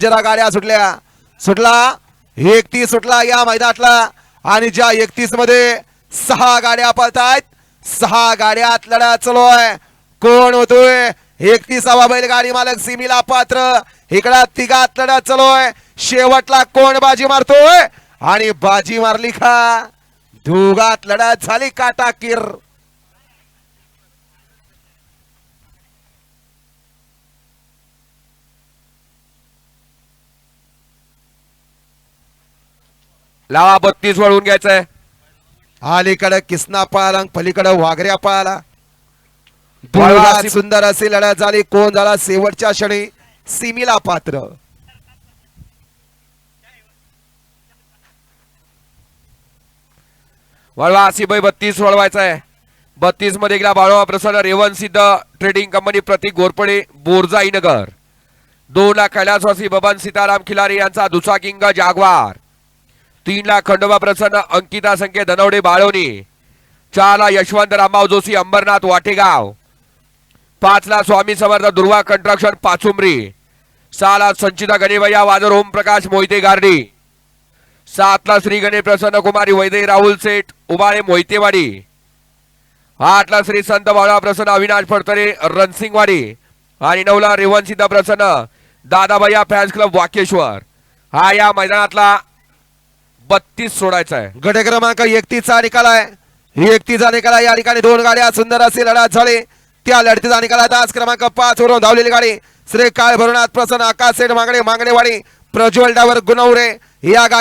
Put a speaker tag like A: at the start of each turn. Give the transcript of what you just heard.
A: जरा गाड्या सुटल्या. सुटला? एकतीस सुटला या मैदानातला. आणि ज्या एकतीसमध्ये सहा गाड्या पळतायत सहा गाड्यात लढा चालू आहे. कोण होतोय? एकतीसावा बैलगाडी मालक सिमीला पात्र. इकडा तिघात लढा चालू आहे. शेवटला कोण बाजी मारतोय? आणि बाजी मारली का? दोघात लढत झाली काटाकीर.
B: लावा बत्तीस वळून घ्यायचंय.
A: अलीकडे किसना पाळला पलीकडे वाघऱ्या पाळला सुंदर अशी लढत झाली कोण झाला शेवटच्या क्षणी? सिमीला पात्र.
B: वळवा सिबाई बत्तीस वळवायचा आहे बत्तीसमध्ये गेला बाळवा प्रसन्न रेवन सिद्ध ट्रेडिंग कंपनी प्रतीक घोरपडे बोरजाई नगर दोन ला कैलासवासी बबन सीताराम खिलारी यांचा दुचाकिंग जागवार. तीनला खंडोबा प्रसन्न अंकिता संख्ये धनवडे बाळवणी चारला यशवंत रामाव जोशी अंबरनाथ वाटेगाव. पाचला स्वामी समर्थ दुर्वा कंट्रक्शन पाचुंबरी. सहाला संचिता गणेवय्या वाजर ओमप्रकाश मोहिते गार्डी. सातला श्री गणेश प्रसन्न कुमारी वैदे राहुल सेठ उबाळे मोहितेवाडी. आठला श्री संत बाळा प्रसन्न अविनाश फडतरे रणसिंगवाडी. आणि नऊला रेवनसिद्ध प्रसन्न दादाभैया फॅन्स क्लब वाकेश्वर. हा या मैदानातला बत्तीस सोडायचा आहे
A: गट क्रमांक एकतीसचा निकाल आहे. एकतीसचा निकाल आहे. या ठिकाणी दोन गाड्या सुंदर असे लढत झाले. त्या लढतीचा निकाल आहे. तास क्रमांक पाच वरून धावलेली गाडी. श्री काळ भरुनाथ प्रसन्न आकाश सेठ मागणे मागणेवाडी प्रज्वल डावर गुणवरे. या गाडी